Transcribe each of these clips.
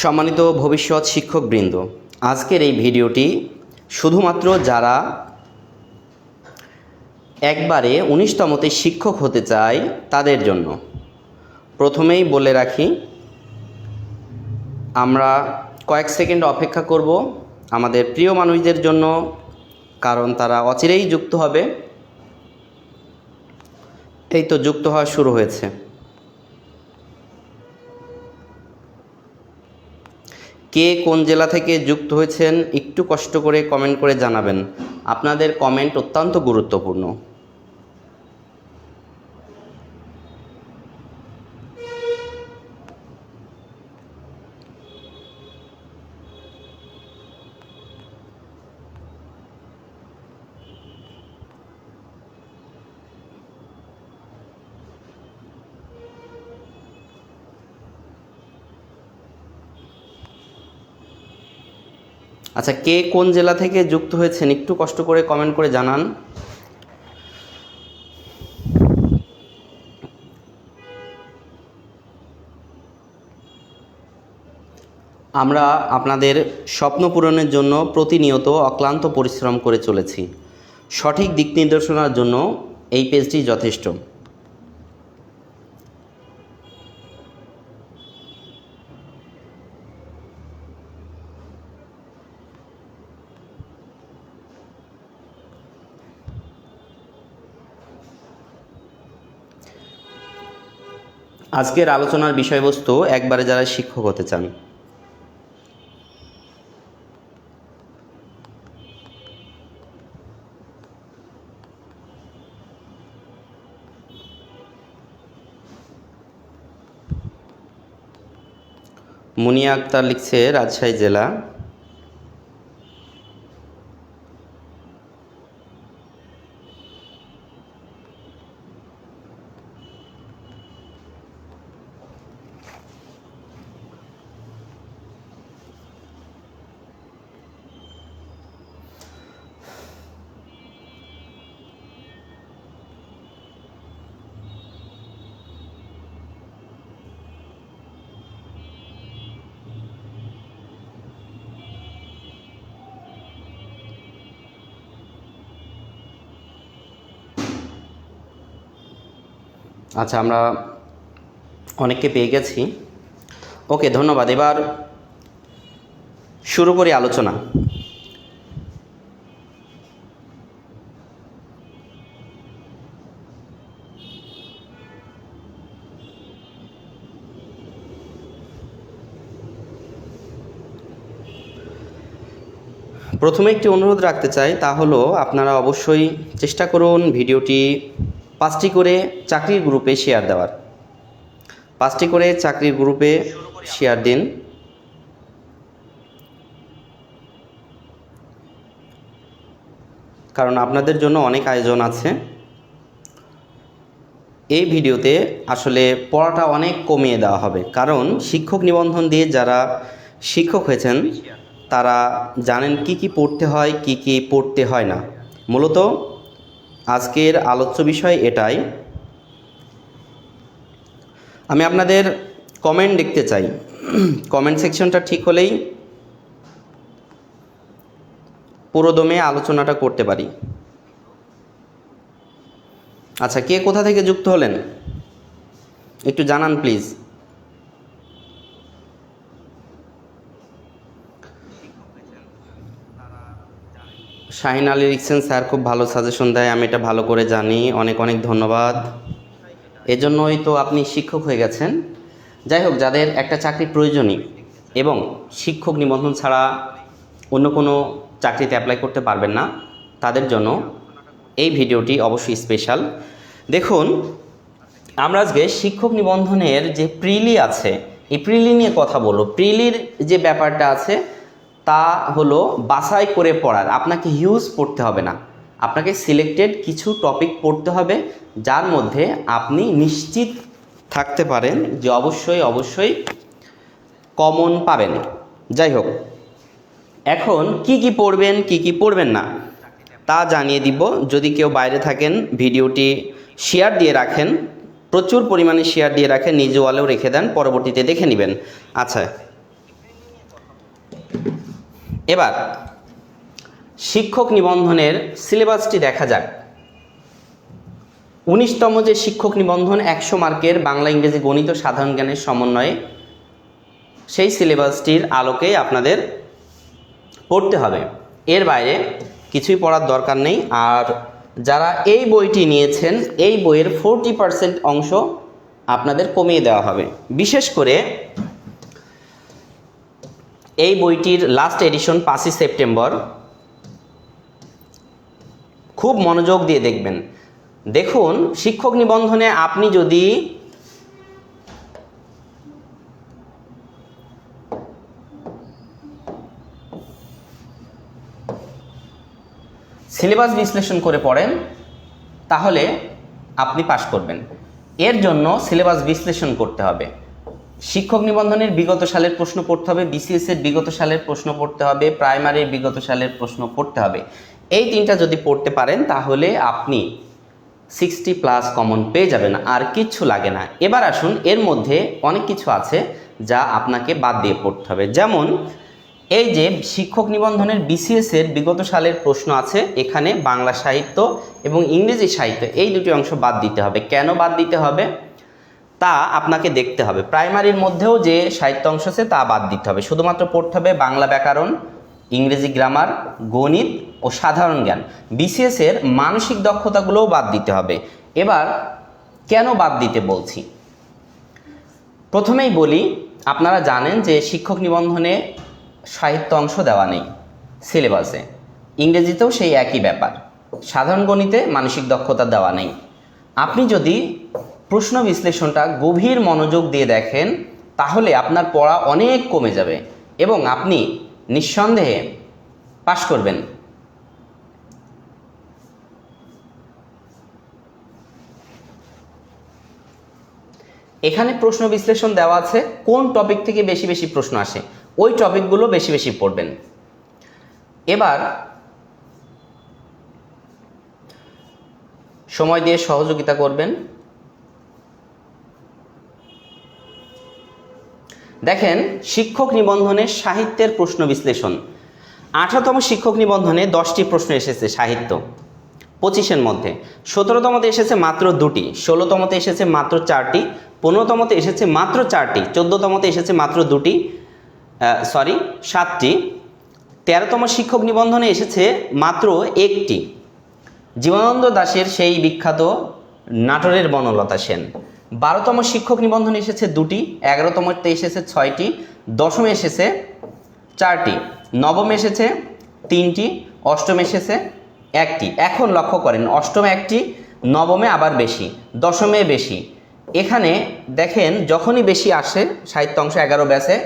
সম্মানিত ভবিষ্যৎ শিক্ষকবৃন্দ, আজকের এই ভিডিওটি শুধুমাত্র যারা একবারে উনিশতমতে শিক্ষক হতে চায় তাদের জন্য। প্রথমেই বলে রাখি, আমরা কয়েক সেকেন্ড অপেক্ষা করব আমাদের প্রিয় মানুষদের জন্য, কারণ তারা অচিরেই যুক্ত হবে। এই তো যুক্ত হওয়া শুরু হয়েছে। কে কোন জেলা থেকে যুক্ত হয়েছেন একটু কষ্ট করে কমেন্ট করে জানাবেন। আপনাদের কমেন্ট অত্যন্ত গুরুত্বপূর্ণ। আচ্ছা কে কোন জেলা থেকে যুক্ত হয়েছেন একটু কষ্ট করে কমেন্ট করে জানান। আমরা আপনাদের স্বপ্ন পূরণের জন্য প্রতিনিয়ত অক্লান্ত পরিশ্রম করে চলেছি। সঠিক দিক নির্দেশনার জন্য এই পেজটি যথেষ্ট। আজকের আলোচনার বিষয়বস্তু একবারে যারা শিক্ষক হতে চান। মুনিয়া আক্তার লিখছে রাজশাহী জেলা। আচ্ছা আমরা অনেককে পেয়ে গেছি। ওকে, ধন্যবাদ। এবার শুরু করি আলোচনা। প্রথমে একটি অনুরোধ রাখতে চাই, তা হলো আপনারা অবশ্যই চেষ্টা করুন ভিডিওটি পাঁচটি করে চাকরির গ্রুপে শেয়ার দেওয়ার। পাঁচটি করে চাকরির গ্রুপে শেয়ার দিন। কারণ আপনাদের জন্য অনেক আয়োজন আছে। এই ভিডিওতে আসলে পড়াটা অনেক কমিয়ে দেওয়া হবে। কারণ শিক্ষক নিবন্ধন দিয়ে যারা শিক্ষক হয়েছেন, তারা জানেন কি কি পড়তে হয়, কি কি পড়তে হয় না। মূলত আজকের আলোচ্য বিষয় এটাই। আমি আপনাদের কমেন্ট দেখতে চাই। কমেন্ট সেকশনটা ঠিক হলেই পুরোদমে আলোচনাটা করতে পারি। আচ্ছা কে কোথা থেকে যুক্ত হলেন? একটু জানান প্লিজ শাহিন আলী লিখছেন, স্যার, খুব ভালো সাজেশন দেয়, আমি এটা ভালো করে জানি। অনেক অনেক ধন্যবাদ। এজন্যই তো আপনি শিক্ষক হয়ে গেছেন। যাই হোক, যাদের একটা চাকরি প্রয়োজনই এবং শিক্ষক নিবন্ধন ছাড়া অন্য কোনো চাকরিতে অ্যাপ্লাই করতে পারবেন না, তাদের জন্য এই ভিডিওটি অবশ্যই স্পেশাল দেখুন, আমরা আজকে শিক্ষক নিবন্ধনের যে প্রিলি আছে, এই প্রিলি নিয়ে কথা বলব। প্রিলির যে ব্যাপারটা আছে তা হলো বাছাই করে পড়ার। আপনাকে হিউজ পড়তে হবে না। আপনাকে সিলেক্টেড কিছু টপিক পড়তে হবে, যার মধ্যে আপনি নিশ্চিত থাকতে পারেন যে অবশ্যই অবশ্যই কমন পাবেন। যাই হোক, এখন কি কি পড়বেন, কি কি পড়বেন না, তা জানিয়ে দিব। যদি কেউ বাইরে থাকেন, ভিডিওটি শেয়ার দিয়ে রাখেন, প্রচুর পরিমাণে শেয়ার দিয়ে রাখেন, নিজ ওয়ালেও রেখে দেন, পরবর্তীতে দেখে নেবেন। আচ্ছা এবার, শিক্ষক নিবন্ধনের সিলেবাসটি দেখা যাক। উনিশতম যে শিক্ষক নিবন্ধন একশো মার্কের বাংলা, ইংরেজি, গণিত সাধারণ জ্ঞানের সমন্বয়ে, সেই সিলেবাসটির আলোকে আপনাদের পড়তে হবে। এর বাইরে কিছুই পড়ার দরকার নেই। আর যারা এই বইটি নিয়েছেন, এই বইয়ের ফোরটি পার্সেন্ট অংশ আপনাদের কমিয়ে দেওয়া হবে। বিশেষ করে এই বইটির লাস্ট এডিশন পাঁচই সেপ্টেম্বর। খুব মনোযোগ দিয়ে দেখবেন। দেখুন, শিক্ষক নিবন্ধনে আপনি যদি সিলেবাস বিশ্লেষণ করে পড়েন, তাহলে আপনি পাশ করবেন। এর জন্য সিলেবাস বিশ্লেষণ করতে হবে। শিক্ষক নিবন্ধনের বিগত সালের প্রশ্ন পড়তে হবে বিসিএস এর বিগত সালের প্রশ্ন পড়তে হবে, প্রাইমারির বিগত সালের প্রশ্ন পড়তে হবে। এই তিনটা যদি পড়তে পারেন, তাহলে আপনি সিক্সটি প্লাস কমন পেয়ে যাবেন, আর কিচ্ছু লাগে না। এবার আসুন, এর মধ্যে অনেক কিছু আছে যা আপনাকে বাদ দিয়ে পড়তে হবে। যেমন, এই যে শিক্ষক নিবন্ধনের বিসিএস এর বিগত সালের প্রশ্ন আছে, এখানে বাংলা সাহিত্য এবং ইংরেজি সাহিত্য, এই দুটি অংশ বাদ দিতে হবে। কেন বাদ দিতে হবে? তা আপনাকে দেখতে হবে। প্রাইমারির মধ্যেও যে সাহিত্য অংশ আছে তা বাদ দিতে হবে। শুধুমাত্র পড়তে হবে বাংলা ব্যাকরণ, ইংরেজি গ্রামার, গণিত ও সাধারণ জ্ঞান। বিসিএস এর মানসিক দক্ষতাগুলোও বাদ দিতে হবে। এবার কেন বাদ দিতে বলছি? প্রথমেই বলি, আপনারা জানেন যে শিক্ষক নিবন্ধনে সাহিত্য অংশ দেওয়া নেই, সিলেবাসে। ইংরেজিতেও সেই একই ব্যাপার। সাধারণ গণিতে মানসিক দক্ষতা দেওয়া নেই। আপনি যদি প্রশ্ন বিশ্লেষণটা গভীর মনোযোগ দিয়ে দেখেন, তাহলে আপনার পড়া অনেক কমে যাবে এবং আপনি নিঃসন্দেহে পাশ করবেন। এখানে প্রশ্ন বিশ্লেষণ দেওয়া আছে, কোন টপিক থেকে বেশি বেশি প্রশ্ন আসে? ওই টপিকগুলো বেশি বেশি পড়বেন। এবার সময় দিয়ে সহযোগিতা করবেন। দেখেন, শিক্ষক নিবন্ধনে সাহিত্যের প্রশ্ন বিশ্লেষণ। আঠারোতম শিক্ষক নিবন্ধনে দশটি প্রশ্ন এসেছে সাহিত্য। পঁচিশের মধ্যে, সতেরোতমতে এসেছে মাত্র দুটি, ষোলোতমতে এসেছে মাত্র চারটি, পনেরোতমতে এসেছে মাত্র চারটি, চোদ্দোতমতে এসেছে মাত্র দুটি সরি সাতটি। তেরোতম শিক্ষক নিবন্ধনে এসেছে মাত্র একটি। জীবনানন্দ দাশের সেই বিখ্যাত নাটোরের বনলতা সেন। বারোতম শিক্ষক নিবন্ধন এসেছে দুটি এগারোতমতে এসেছে ছয়টি, দশমে এসেছে চারটি, নবমে এসেছে তিনটি, অষ্টমে এসেছে একটি। এখন লক্ষ্য করেন, অষ্টমে একটি, নবমে আবার বেশি, দশমে বেশি। এখানে দেখেন, যখনই বেশি আসে, সাহিত্য অংশ এগারো ব্যাসে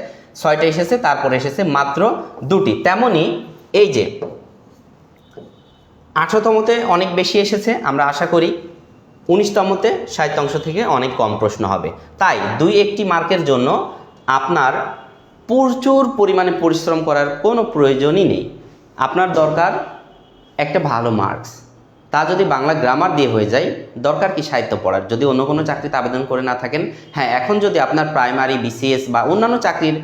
ছয়টা এসেছে, তারপরে এসেছে মাত্র দুটি। তেমনি এই যে আঠারোতমতে অনেক বেশি এসেছে, আমরা আশা করি উনিশতমতে সাহিত্য অংশ থেকে অনেক কম প্রশ্ন হবে। তাই দুই একটি মার্কের জন্য আপনার প্রচুর পরিমাণে পরিশ্রম করার কোনো প্রয়োজনই নেই। আপনার দরকার একটা ভালো মার্কস তা যদি বাংলা গ্রামার দিয়ে হয়ে যায়, দরকার কি সাহিত্য পড়ার? যদি অন্য কোনো চাকরিতে আবেদন করে না থাকেন হ্যাঁ এখন যদি আপনার প্রাইমারি বিসিএস বা অন্যান্য চাকরির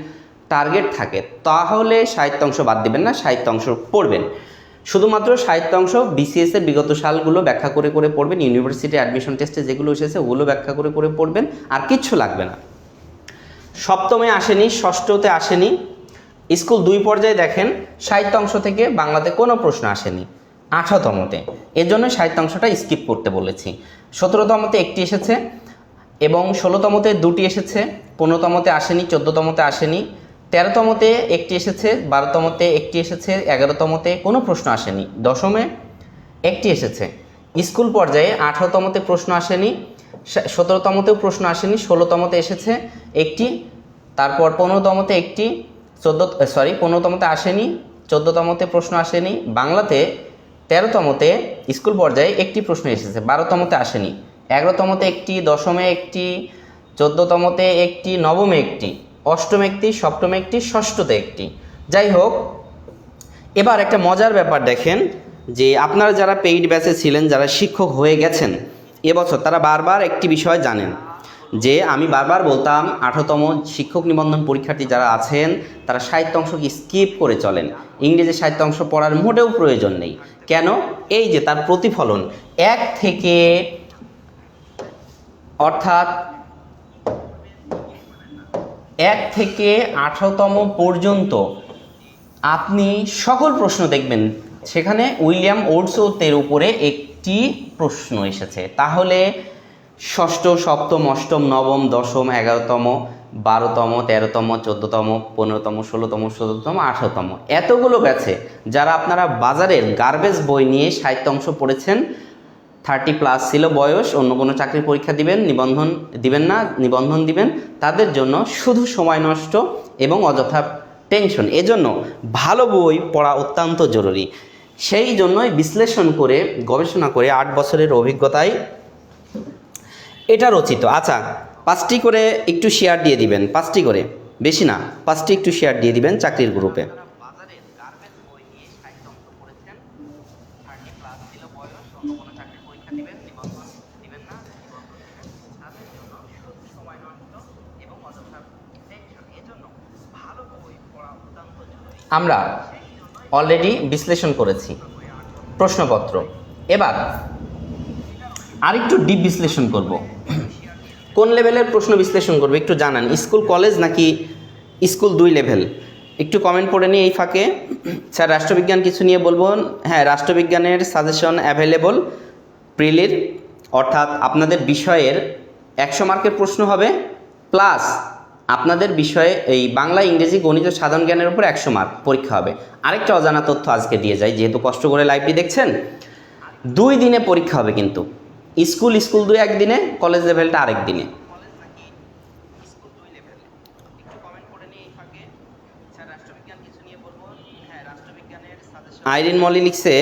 টার্গেট থাকে, তাহলে সাহিত্য অংশ বাদ দিবেন না সাহিত্য অংশ পড়বেন। শুধুমাত্র সাহিত্য অংশ বিসিএস এর বিগত সালগুলো ব্যাখ্যা করে করে পড়বেন, ইউনিভার্সিটি অ্যাডমিশন টেস্টে যেগুলো এসেছে ওগুলো ব্যাখ্যা করে করে পড়বেন, আর কিচ্ছু লাগবে না। সপ্তমে আসেনি, ষষ্ঠতে আসেনি। স্কুল দুই পর্যায়ে দেখেন সাহিত্য অংশ থেকে বাংলাতে কোনো প্রশ্ন আসেনি, আঠারোতমতে। এর জন্য সাহিত্য অংশটা স্কিপ করতে বলেছি। সতেরোতমতে একটি এসেছে, এবং ষোলোতমতে দুটি এসেছে, পনেরোতমতে আসেনি, চোদ্দোতমতে আসেনি তেরোতমতে একটি এসেছে বারোতমতে একটি এসেছে এগারোতমতে কোনো প্রশ্ন আসেনি। দশমে একটি এসেছে। স্কুল পর্যায়ে আঠারোতমতে প্রশ্ন আসেনি সতেরোতমতেও প্রশ্ন আসেনি ষোলোতমতে এসেছে একটি, তারপর পনেরোতমতে একটি, চোদ্দ সরি পনেরোতমতে আসেনি চোদ্দোতমতে প্রশ্ন আসেনি, বাংলাতে তেরোতমতে স্কুল পর্যায়ে একটি প্রশ্ন এসেছে বারোতমতে আসেনি। এগারোতমতে একটি, দশমে একটি চোদ্দোতমতে একটি, নবমে একটি। অষ্টমে একটি সপ্তম একটি ষষ্ঠতে একটি যাই হোক, এবার একটা মজার ব্যাপার দেখেন যে আপনারা যারা পেইড ব্যাচে ছিলেন, যারা শিক্ষক হয়ে গেছেন, এবছর তারা বারবার একটি বিষয় জানেন যে আমি বারবার বলতাম, আঠারোতম শিক্ষক নিবন্ধন পরীক্ষার্থী যারা আছেন, তারা সাহিত্য অংশকে স্কিপ করে চলেন। ইংরেজি সাহিত্য অংশ পড়ার মোটেও প্রয়োজন নেই। কেন? এই যে তার প্রতিফলন, এক থেকে অর্থাৎ এক থেকে আঠারোতম পর্যন্ত আপনি সকল প্রশ্ন দেখবেন। সেখানে উইলিয়াম ওডসওতের উপরে একটি প্রশ্ন এসেছে। তাহলে ষষ্ঠ, সপ্তম, অষ্টম, নবম, দশম, এগারোতম, বারোতম, তেরোতম, চোদ্দোতম, পনেরোতম, ষোলোতম, সতেরোতম, আঠারোতম। এতগুলো গেছে। যারা আপনারা বাজারের গার্বেজ বই নিয়ে সাহিত্য অংশ পড়েছেন থার্টি প্লাস ছিল বয়স, অন্য কোনো চাকরির পরীক্ষা দিবেন, নিবন্ধন দিবেন না, নিবন্ধন দিবেন, তাদের জন্য শুধু সময় নষ্ট এবং অযথা টেনশন। এজন্য ভালো বই পড়া অত্যন্ত জরুরি। সেই জন্যই বিশ্লেষণ করে, গবেষণা করে আট বছরের অভিজ্ঞতায় এটা রচিত। আচ্ছা পাঁচটি করে একটু শেয়ার দিয়ে দিবেন, পাঁচটি করে। বেশি না, পাঁচটি একটু শেয়ার দিয়ে দিবেন চাকরির গ্রুপে আমরা অলরেডি বিশ্লেষণ করেছি, প্রশ্নপত্র। এবার আরেকটু ডিপ বিশ্লেষণ করব। কোন লেভেলের প্রশ্ন বিশ্লেষণ করবে? একটু জানান, স্কুল কলেজ নাকি স্কুল দুই লেভেল একটু কমেন্ট করে নিই এই ফাঁকে। স্যার, রাষ্ট্রবিজ্ঞান কিছু নিয়ে বলব? হ্যাঁ রাষ্ট্রবিজ্ঞানের সাজেশন অ্যাভেলেবল প্রিলির অর্থাৎ আপনাদের বিষয়ের একশো মার্কের প্রশ্ন হবে প্লাস আপনাদের বিষয়ে এই বাংলা, ইংরেজি, গণিত সাধারণ জ্ঞানের উপর একশো মার্ক পরীক্ষা হবে। আরেকটা অজানা তথ্য আজকে দিয়ে যায় যেহেতু কষ্ট করে লাইভটি দেখছেন। দুই দিনে পরীক্ষা হবে কিন্তু। স্কুল স্কুল দুই একদিনে কলেজ লেভেলটা আরেক দিনে। আইরিন মলি লিখছে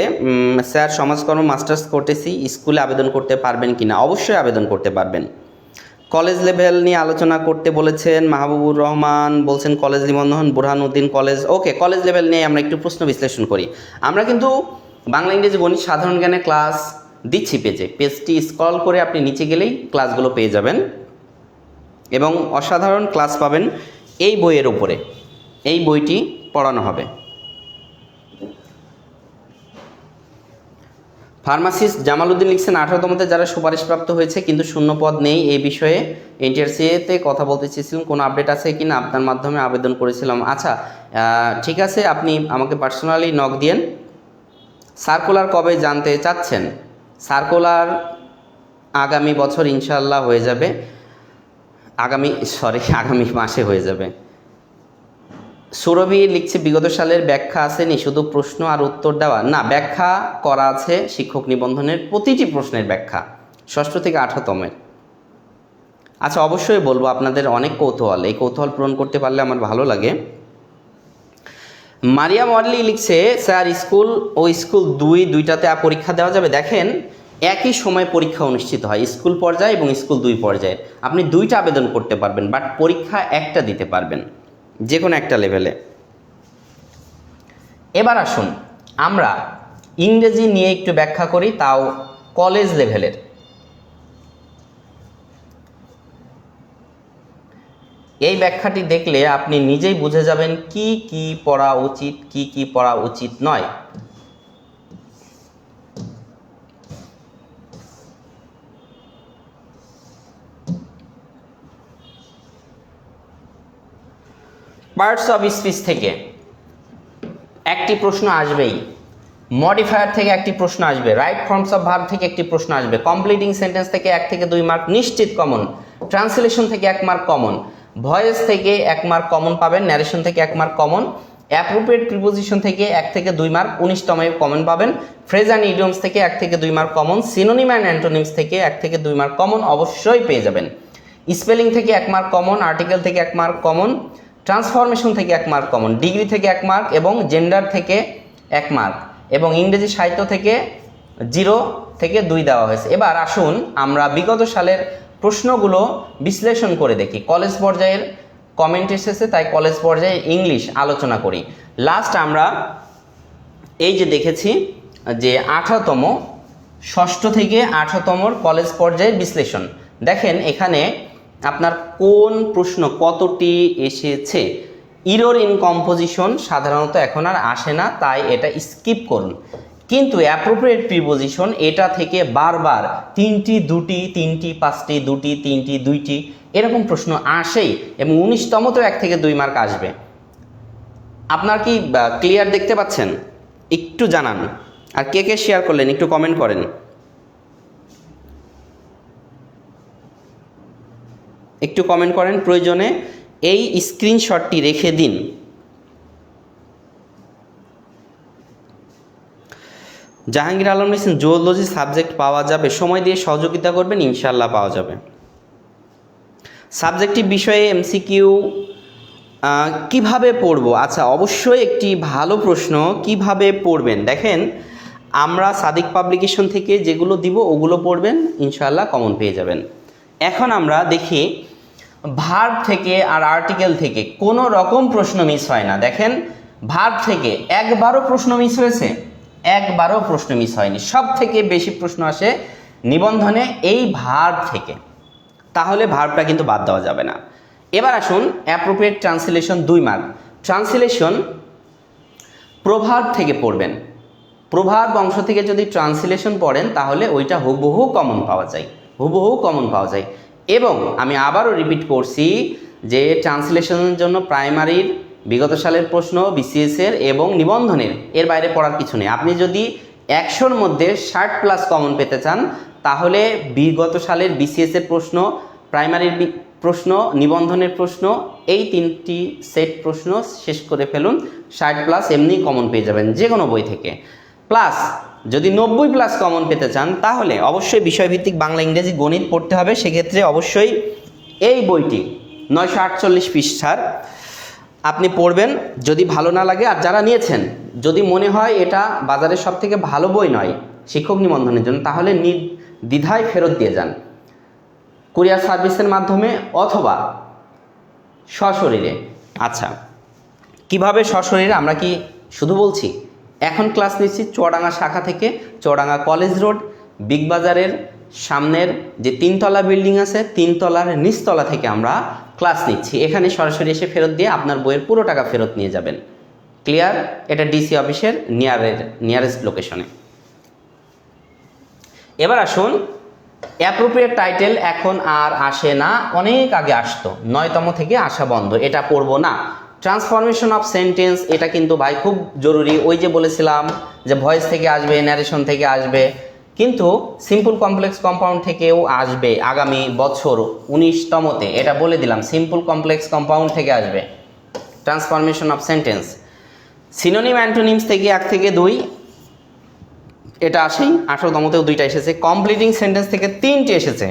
স্যার সমাজকর্ম, মাস্টার্স করতেছি, স্কুলে আবেদন করতে পারবেন কি না অবশ্যই আবেদন করতে পারবেন। কলেজ লেভেল নিয়ে আলোচনা করতে বলেছেন মাহবুবুর রহমান, বলছেন কলেজ নিবন্ধন, Burhanuddin college. Okay, college level নিয়ে আমরা একটু প্রশ্ন বিশ্লেষণ করি। আমরা কিন্তু বাংলা, ইংরেজি, গণিত, সাধারণ জ্ঞানে ক্লাস দিচ্ছি পেজে। পেজটি স্ক্রল করে আপনি নিচে গেলেই ক্লাসগুলো পেয়ে যাবেন। এবং অসাধারণ ক্লাস পাবেন এই বইয়ের উপরে। এই বইটি পড়ানো হবে। ফার্মাসিস্ট জামালউদ্দিন লিখছেন আঠারোতমতে যারা সুপারিশপ্রাপ্ত হয়েছে, কিন্তু শূন্য পদ নেই এই বিষয়ে। এনটিআরসিতে কথা বলতে চেয়েছিলাম কোনো আপডেট আছে কি না আপনার মাধ্যমে আবেদন করেছিলাম। আচ্ছা ঠিক আছে, আপনি আমাকে পার্সোনালি নক দিয়েন। সার্কুলার কবে জানতে চাচ্ছেন? সার্কুলার আগামী বছর ইনশাল্লাহ হয়ে যাবে। আগামী সরি আগামী মাসে হয়ে যাবে। সুরভি লিখছে, বিগত সালের ব্যাখ্যা আসেনি, শুধু প্রশ্ন আর উত্তর দেওয়া। না, ব্যাখ্যা করা আছে শিক্ষক নিবন্ধনের প্রতিটি প্রশ্নের ব্যাখ্যা, ষষ্ঠ থেকে আঠারোতমের। আচ্ছা অবশ্যই বলব আপনাদের অনেক কৌতূহল। এই কৌতূহল পূরণ করতে পারলে আমার ভালো লাগে। মারিয়া মডলি লিখছে, স্যার, স্কুল, ও স্কুল দুই, দুইটাতে পরীক্ষা দেওয়া যাবে? দেখেন, একই সময় পরীক্ষা অনুষ্ঠিত হয়, স্কুল পর্যায়ে এবং স্কুল দুই পর্যায়ে আপনি দুইটা আবেদন করতে পারবেন, বাট পরীক্ষা একটা দিতে পারবেন। যে কোনো একটা লেভেলে। এবার আসুন, আমরা ইংরেজি নিয়ে একটু ব্যাখ্যা করি, তাও কলেজ লেভেলের এই ব্যাখ্যাটি দেখলে আপনি নিজেই বুঝে যাবেন কি কি পড়া উচিত, কি কি পড়া উচিত নয়। পার্টস অফ স্পিচ থেকে একটি প্রশ্ন আসবেই। মডিফায়ার থেকে একটি প্রশ্ন আসবে। রাইট ফর্মস অফ ভার্ব থেকে একটি প্রশ্ন আসবে। কমপ্লিটিং সেন্টেন্স থেকে এক থেকে দুই মার্ক নিশ্চিত কমন ট্রান্সলেশন থেকে এক মার্ক কমন ভয়েস থেকে এক মার্ক কমন পাবেন। ন্যারেশন থেকে এক মার্ক কমন অ্যাপ্রোপ্রিয়েট প্রিপোজিশন থেকে এক থেকে দুই মার্ক উনিশতমে কমন পাবেন। ফ্রেজ অ্যান্ড ইডিয়মস থেকে এক থেকে দুই mark common synonym and antonyms থেকে এক থেকে দুই মার্ক কমন অবশ্যই পেয়ে যাবেন। স্পেলিং থেকে এক মার্ক কমন আর্টিকেল থেকে এক মার্ক কমন ট্রান্সফরমেশন থেকে এক মার্ক কমন ডিগ্রি থেকে এক মার্ক এবং জেন্ডার থেকে এক মার্ক এবং ইংরেজি সাহিত্য থেকে জিরো থেকে দুই দেওয়া হয়েছে। এবার আসুন আমরা বিগত সালের প্রশ্নগুলো বিশ্লেষণ করে দেখি। কলেজ পর্যায়ের কমেন্ট এসেছে, তাই কলেজ পর্যায়ে ইংলিশ আলোচনা করি। লাস্ট আমরা এই যে দেখেছি যে আঠারোতম, ষষ্ঠ থেকে আঠারোতমর কলেজ পর্যায়ের বিশ্লেষণ। দেখেন এখানে আপনার কোন প্রশ্ন কতটি এসেছে? ইরোর ইন কম্পোজিশন সাধারণত এখন আর আসে না, তাই এটা স্কিপ করুন। কিন্তু অ্যাপ্রোপ্রিয়েট প্রিপোজিশন এটা থেকে বারবার তিনটি, দুটি, তিনটি, পাঁচটি, দুটি, তিনটি, দুইটি, এরকম প্রশ্ন আসেই এবং উনিশতম তো এক থেকে দুই মার্ক আসবে। আপনার কি ক্লিয়ার দেখতে পাচ্ছেন? একটু জানান। আর কে কে শেয়ার করলেন, একটু কমেন্ট করেন। একটু কমেন্ট করেন, প্রয়োজনে এই স্ক্রিনশটটি রেখে দিন। জাহাঙ্গীর আলম লিখছেন জুওলজি সাবজেক্ট পাওয়া যাবে, সময় দিয়ে সহযোগিতা করবেন ইনশাল্লাহ পাওয়া যাবে। সাবজেক্টিভ বিষয়ে এমসিকিউ কীভাবে পড়ব? আচ্ছা অবশ্যই একটি ভালো প্রশ্ন, কীভাবে পড়বেন? দেখেন, আমরা সাদিক পাবলিকেশন থেকে যেগুলো দিব, ওগুলো পড়বেন ইনশাল্লাহ কমন পেয়ে যাবেন। এখন আমরা দেখি ভার্ব থেকে আর আর্টিকেল থেকে কোনো রকম প্রশ্ন মিস হয় না। দেখেন, ভার্ব থেকে একবারও প্রশ্ন মিস হয়েছে, একবারও প্রশ্ন মিস হয়নি। সব থেকে বেশি প্রশ্ন আসে নিবন্ধনে এই ভার্ব থেকে। তাহলে ভার্বটা কিন্তু বাদ দেওয়া যাবে না। এবার আসুন অ্যাপ্রোপ্রিয়েট ট্রান্সলেশন দুই মার্ক ট্রান্সলেশন প্রভাব থেকে পড়বেন। প্রভাব অংশ থেকে যদি ট্রান্সলেশন পড়েন, তাহলে ওইটা হুবহু কমন পাওয়া যায়। হুবহু কমন পাওয়া যায়। এবং আমি আবারও রিপিট করছি যে ট্রান্সলেশনের জন্য প্রাইমারির বিগত সালের প্রশ্ন বিসিএসের এবং নিবন্ধনের, এর বাইরে পড়ার কিছু নেই। আপনি যদি একশোর মধ্যে ষাট প্লাস কমন পেতে চান, তাহলে বিগত সালের বিসিএসের প্রশ্ন প্রাইমারির প্রশ্ন, নিবন্ধনের প্রশ্ন, এই তিনটি সেট প্রশ্ন শেষ করে ফেলুন। ষাট প্লাস এমনি কমন পেয়ে যাবেন যে কোনো বই থেকে। প্লাস যদি নব্বই প্লাস কমন পেতে চান, তাহলে অবশ্যই বিষয়ভিত্তিক বাংলা ইংরেজি গণিত পড়তে হবে। সেক্ষেত্রে অবশ্যই এই বইটি, নয়শো আটচল্লিশ পৃষ্ঠার, আপনি পড়বেন। যদি ভালো না লাগে, আর যারা নিয়েছেন, যদি মনে হয় এটা বাজারের সব থেকে ভালো বই নয় শিক্ষক নিবন্ধনের জন্য, তাহলে দ্বিধায় ফেরত দিয়ে যান। কুরিয়ার সার্ভিসের মাধ্যমে অথবা সশরীরে। আচ্ছা কীভাবে সশরীরে আমরা কি শুধু বলছি? এখন ক্লাস নিচ্ছি চুয়াডাঙ্গা শাখা থেকে চুয়াডাঙ্গা কলেজ রোড বিগ বাজারের সামনের যে তিনতলা বিল্ডিং আছে, তিনতলার নিচতলা থেকে আমরা ক্লাস নিচ্ছি। এখানে সরাসরি এসে ফেরত দিয়ে আপনার বইয়ের পুরো টাকা ফেরত নিয়ে যাবেন। ক্লিয়ার এটা ডিসি অফিসের নিয়ারের নিয়ারেস্ট লোকেশনে এবার আসুন অ্যাপ্রোপ্রিয়েট টাইটেল এখন আর আসে না, অনেক আগে আসতো, নয়তম থেকে আসা বন্ধ, এটা পড়ব না। ট্রান্সফরমেশন অফ সেন্টেন্স এটা কিন্তু ভাই খুব জরুরি। ওই যে বলেছিলাম যে ভয়েস থেকে আসবে ন্যারেশন থেকে আসবে। কিন্তু সিম্পল কমপ্লেক্স কম্পাউন্ড থেকেও আসবে আগামী বছর উনিশতমতে। এটা বলে দিলাম সিম্পল কমপ্লেক্স কম্পাউন্ড থেকে আসবে। Transformation of sentence synonym antonyms থেকে এক থেকে দুই, এটা আসেই, আঠারোতমতেও দুইটা এসেছে। কমপ্লিটিং সেন্টেন্স থেকে তিনটি এসেছে।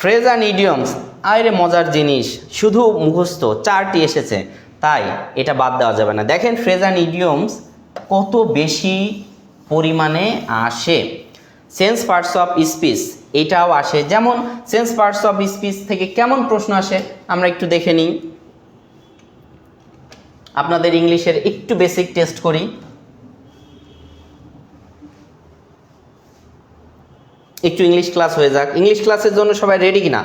ফ্রেজ অ্যান্ড ইডিয়মস আরে মজার জিনিস, শুধু মুখস্থ, চারটি এসেছে। তাই এটা বাদ দেওয়া যাবে না। দেখেন ফ্রেজ অ্যান্ড ইডিয়মস কত বেশি পরিমাণে আসে। সেন্স পার্টস অফ স্পিচ এটাও আসে। যেমন সেন্স পার্টস অফ স্পিচ থেকে কেমন প্রশ্ন আসে, আমরা একটু দেখে নিই। আপনাদের ইংলিশের একটু বেসিক টেস্ট করি। একটু ইংলিশ ক্লাস হয়ে যাক। ইংলিশ ক্লাসের জন্য সবাই রেডি কিনা?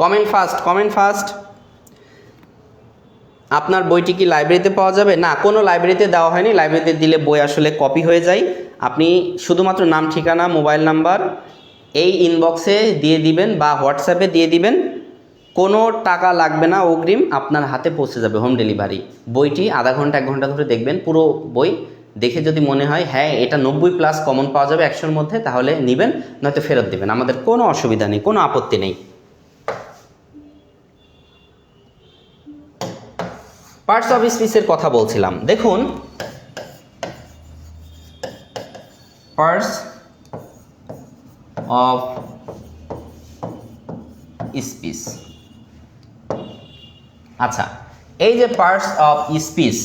কমেন্ট ফার্স্ট কমেন্ট ফার্স্ট আপনার বইটি কি লাইব্রেরিতে পাওয়া যাবে? না, কোনো লাইব্রেরিতে দেওয়া হয়নি। লাইব্রেরিতে দিলে বই আসলে কপি হয়ে যায়। আপনি শুধুমাত্র নাম, ঠিকানা মোবাইল নাম্বার এই ইনবক্সে দিয়ে দিবেন বা হোয়াটসঅ্যাপে দিয়ে দিবেন। কোনো টাকা লাগবে না, অগ্রিম আপনার হাতে পৌঁছে যাবে হোম ডেলিভারি বইটি আধা ঘণ্টা, এক ঘণ্টা ধরে দেখবেন, পুরো বই দেখে যদি মনে হয় হ্যাঁ এটা নব্বই প্লাস কমন পাওয়া যাবে একশোর মধ্যে, তাহলে নেবেন, নয়তো ফেরত দেবেন। আমাদের কোনো অসুবিধা নেই, কোনো আপত্তি নেই। পার্টস অফ স্পিচের কথা বলছিলাম। দেখুন। পার্টস অফ স্পিচ আচ্ছা এই যে পার্টস অফ স্পিচ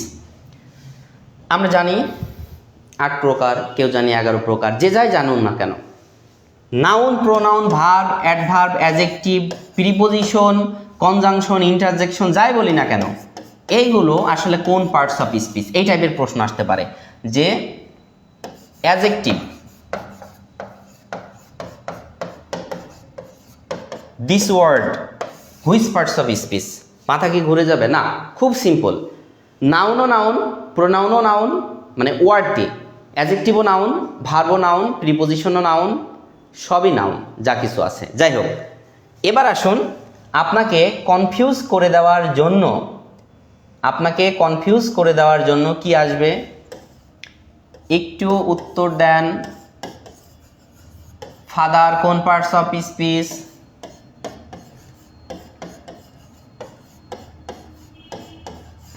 আমরা জানি আট প্রকার, কেউ জানি এগারো প্রকার, যে যাই জানুন না কেন। Noun pronoun verb adverb adjective preposition conjunction interjection যাই বলি না কেন। এইগুলো আসলে কোন পার্টস অফ স্পিচ এই টাইপের প্রশ্ন আসতে পারে। যে adjective this word which parts of speech মাথা কি ঘুরে যাবে? না, খুব সিম্পল নাউনও নাউন প্রোনাউনও নাউন মানে ওয়ার্ডটি অ্যাজেক্টিভও নাউন ভার্বও নাউন প্রিপোজিশনও নাউন সবই নাউন যা কিছু আছে। যাই হোক, এবার আসুন আপনাকে কনফিউজ করে দেওয়ার জন্য আপনাকে কনফিউজ করে দেওয়ার জন্য কি আসবে? একটু উত্তর দেন। ফাদার কোন পার্টস অফ স্পিচ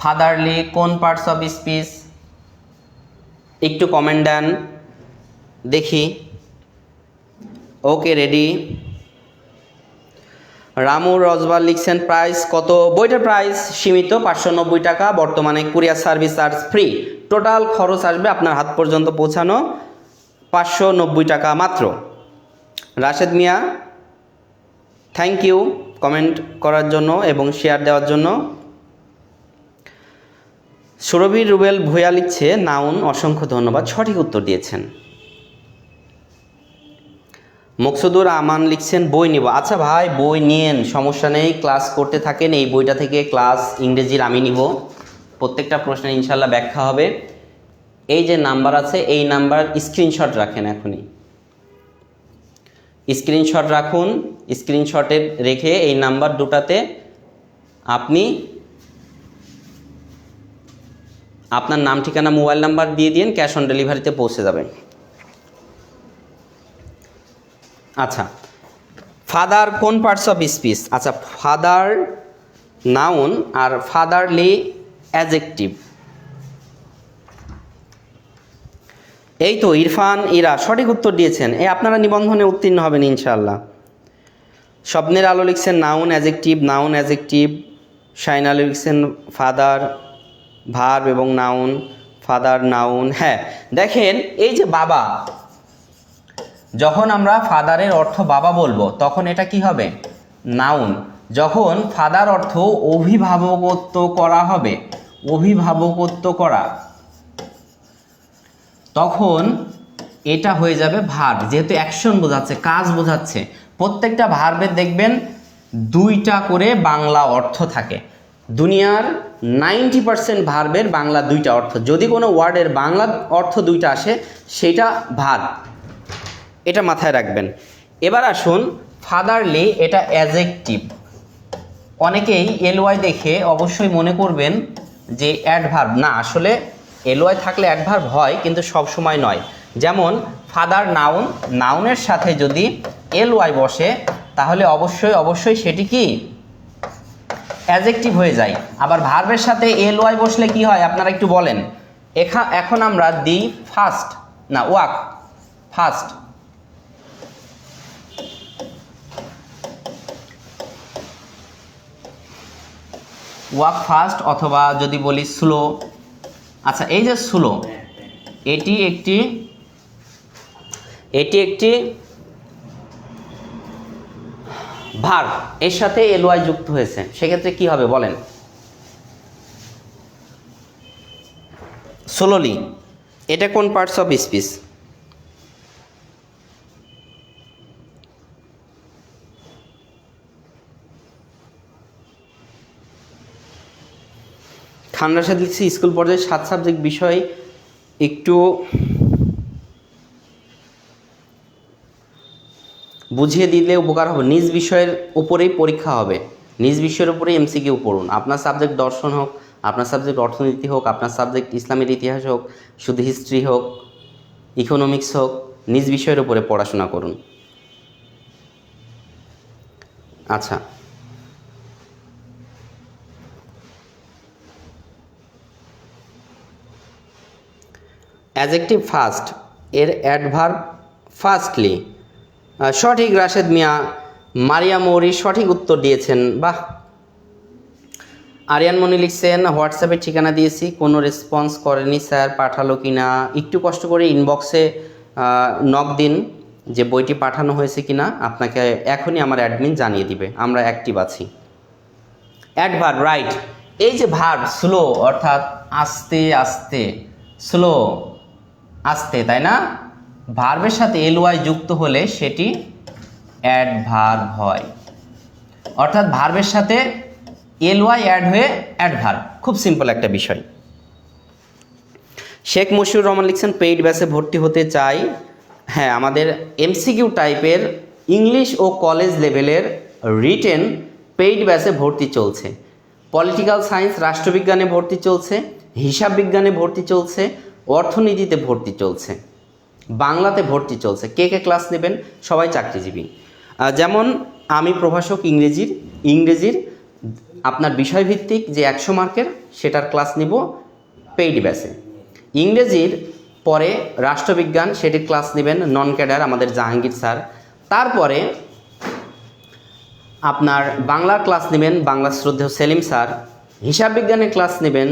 ফাদারলি কোন পার্টস অফ স্পিচ একটু কমেন্ট দেন। দেখি। ওকে রেডি রামু রজবার লিখছেন, প্রাইস কত? বইটার প্রাইস সীমিত, পাঁচশো নব্বই টাকা। বর্তমানে courier service charge free. Total খরচ আসবে আপনার হাত পর্যন্ত পৌঁছানো পাঁচশো নব্বই টাকা মাত্র। Rashed Miah thank you comment করার জন্য এবং শেয়ার দেওয়ার জন্য। সুরভি রুবেল ভূয়া লিখছে, নাউন, অসংখ্য ধন্যবাদ। সঠিক উত্তর দিয়েছেন। মকসুদুর আমান লিখছেন, বই নিব। আচ্ছা ভাই, বই নিয়েন, সমস্যা নেই, ক্লাস করতে থাকেন, এই বইটা থেকে ক্লাস ইংরেজির আমি নিব। প্রত্যেকটা প্রশ্নের ইনশাল্লাহ ব্যাখ্যা হবে। এই যে নাম্বার আছে, এই নাম্বার স্ক্রিনশট রাখেন এখনই। স্ক্রিনশট রাখুন স্ক্রিনশটে রেখে এই নাম্বার দুটাতে আপনি আপনার নাম, ঠিকানা, মোবাইল নাম্বার দিয়ে দিন, ক্যাশ অন ডেলিভারিতে পৌঁছে যাবেন আচ্ছা ফাদার কোন পার্টস অফ স্পিচ আচ্ছা ফাদার নাউন আর ফাদারলি অ্যাজেক্টিভ এই তো ইরফান, ইরা, সঠিক উত্তর দিয়েছেন। এই আপনারা নিবন্ধনে উত্তীর্ণ হবেন ইনশাআল্লাহ। স্বপ্নের আলো লিখছেন noun adjective noun adjective shine আলো লিখছেন ফাদার ভার্ব এবং নাউন ফাদার নাউন হ্যাঁ দেখেন, এই যে বাবা যখন আমরা ফাদারের অর্থ বাবা বলব, তখন এটা কি হবে? নাউন। যখন ফাদার অর্থ অভিভাবকত্ব করা হবে, অভিভাবকত্ব করা, তখন এটা হয়ে যাবে ভার্ব যেহেতু অ্যাকশন বোঝাচ্ছে, কাজ বোঝাচ্ছে, প্রত্যেকটা ভার্বের দেখবেন দুইটা করে বাংলা অর্থ থাকে। দুনিয়ার নাইনটি পার্সেন্ট ভার্বের বাংলা দুইটা অর্থ। যদি কোনো ওয়ার্ডের বাংলা অর্থ দুইটা আসে, সেটা ভার্ব এটা মাথায় রাখবেন। এবার আসুন ফাদারলি এটা অ্যাজেকটিভ অনেকেই এলওয়াই দেখে অবশ্যই মনে করবেন যে অ্যাডভার্ব না, আসলে এলওয়াই থাকলে অ্যাডভার্ব হয়, কিন্তু সব সময় নয়। যেমন ফাদার নাউন নাউনের সাথে যদি এলওয়াই বসে, তাহলে অবশ্যই অবশ্যই সেটি কি? অ্যাজেক্টিভ হয়ে যায়। আবার ভার্বের সাথে এল ওয়াই বসলে কি হয়, আপনারা একটু বলেন। এখা, এখন আমরা দিই ফার্স্ট না, ওয়াক ফার্স্ট ওয়াক ফাস্ট অথবা যদি বলি স্লো। আচ্ছা এই যে স্লো, এটি একটি এটি একটি ভার, এর সাথে এলওয়াই যুক্ত হয়েছে। সেক্ষেত্রে কি হবে বলেন? সোলোলি এটা কোন পার্টস অফ স্পিচ খানরা সাথে লিখছি স্কুল পর্যায়ে সাত সাবজেক্ট বিষয়, একটু বুঝিয়ে দিলে উপকার হবে। নিজ বিষয়ের উপরেই পরীক্ষা হবে। নিজ বিষয়ের উপরেই এমসিকিউ পড়ুন। আপনার সাবজেক্ট দর্শন হোক, আপনার সাবজেক্ট অর্থনীতি হোক, আপনার সাবজেক্ট ইসলামের ইতিহাস হোক, শুধু হিস্ট্রি হোক ইকোনমিক্স হোক, নিজ বিষয়ের উপরে পড়াশোনা করুন। আচ্ছা। অ্যাজেক্টিভ ফার্স্ট এর অ্যাডভার্ব ফার্স্টলি সঠিক রাশেদ মিয়া, মারিয়া মৌরি সঠিক উত্তর দিয়েছেন। বাহ! আরিয়ান মনি লিখছেন, হোয়াটসঅ্যাপে ঠিকানা দিয়েছি, কোনো রেসপন্স করেনি স্যার, পাঠালো কি না? একটু কষ্ট করে ইনবক্সে নক দিন যে বইটি পাঠানো হয়েছে কি না, আপনাকে এখনই আমার অ্যাডমিন জানিয়ে দিবে, আমরা অ্যাক্টিভ আছি। Adverb, right. এই যে ভার্ব, স্লো, অর্থাৎ আস্তে আস্তে, স্লো। আস্তে, তাই না? ভার্বের সাথে এল ওয়াই যুক্ত হলে সেটি অ্যাডভার্ব হয়। অর্থাৎ ভার্বের সাথে এল ওয়াই অ্যাড হয়ে অ্যাডভার্ব খুব সিম্পল একটা বিষয়। শেখ মশিউর রহমান লিখছেন, পেইড ব্যাসে ভর্তি হতে চাই। হ্যাঁ আমাদের এমসিকিউ টাইপের ইংলিশ ও কলেজ লেভেলের রিটেন পেইড ব্যাসে ভর্তি চলছে। পলিটিক্যাল সায়েন্স, রাষ্ট্রবিজ্ঞানে ভর্তি চলছে। হিসাব বিজ্ঞানে ভর্তি চলছে। অর্থনীতিতে ভর্তি চলছে। বাংলাতে ভর্তি চলছে। কে কে ক্লাস নেবেন? সবাই চাকরিজীবী। যেমন আমি প্রভাষক ইংরেজির ইংরেজির আপনার বিষয়ভিত্তিক যে একশো মার্কের সেটার ক্লাস নিব পেইড ব্যাসে ইংরেজির পরে রাষ্ট্রবিজ্ঞান সেটির ক্লাস নেবেন নন ক্যাডার আমাদের জাহাঙ্গীর স্যার। তারপরে আপনার বাংলার ক্লাস নেবেন বাংলা শ্রদ্ধেয় সেলিম স্যার। হিসাব বিজ্ঞানের ক্লাস নেবেন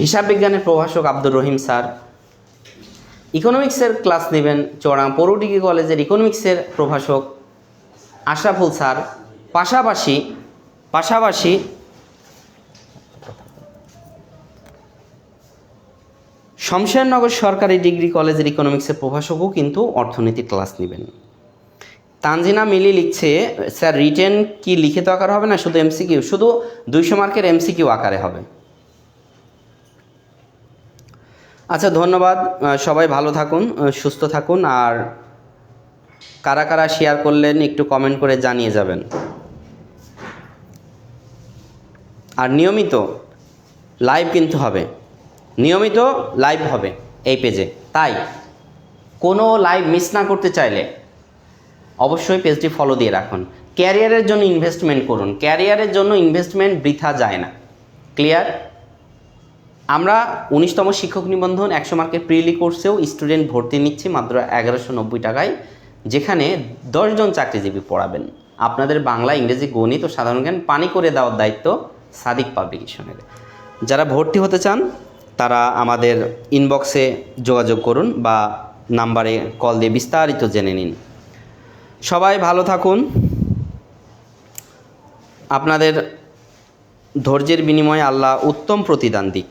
হিসাব বিজ্ঞানের প্রভাষক আব্দুর রহিম স্যার। ইকোনমিক্সের ক্লাস নেবেন চড়াং পৌর ডিগ্রি কলেজের ইকোনমিক্সের প্রভাষক আশরাফুল স্যার। পাশাপাশি পাশাপাশি শমশেরনগর সরকারি ডিগ্রি কলেজের ইকোনমিক্সের প্রভাষকও কিন্তু অর্থনীতির ক্লাস নেবেন। তানজিনা মিলি লিখছে, স্যার, রিটেন কি লিখিত আকার হবে না? শুধু এমসিকিউ, শুধু দুইশো মার্কের এমসিকিউ আকারে হবে। আচ্ছা ধন্যবাদ। সবাই ভালো থাকুন সুস্থ থাকুন, আর কারা কারা শেয়ার করলেন একটু কমেন্ট করে জানিয়ে যাবেন। আর নিয়মিত লাইভ কিন্তু হবে। নিয়মিত লাইভ হবে এই পেজে তাই, কোনো লাইভ মিস না করতে চাইলে অবশ্যই পেজটি ফলো দিয়ে রাখুন। ক্যারিয়ারের জন্য ইনভেস্টমেন্ট করুন। ক্যারিয়ারের জন্য ইনভেস্টমেন্ট বৃথা যায় না। ক্লিয়ার আমরা উনিশতম শিক্ষক নিবন্ধন একশো মার্কের প্রিলি কোর্সেও স্টুডেন্ট ভর্তি নিচ্ছি মাত্র এগারোশো নব্বই টাকায়, যেখানে দশজন চাকরিজীবী পড়াবেন। আপনাদের বাংলা, ইংরেজি, গণিত ও সাধারণ জ্ঞান পানি করে দেওয়ার দায়িত্ব সাদিক পাবলিকেশনের। যারা ভর্তি হতে চান, তারা আমাদের ইনবক্সে যোগাযোগ করুন বা নাম্বারে কল দিয়ে বিস্তারিত জেনে নিন। সবাই ভালো থাকুন। আপনাদের ধৈর্যের বিনিময়ে আল্লাহ উত্তম প্রতিদান দিক।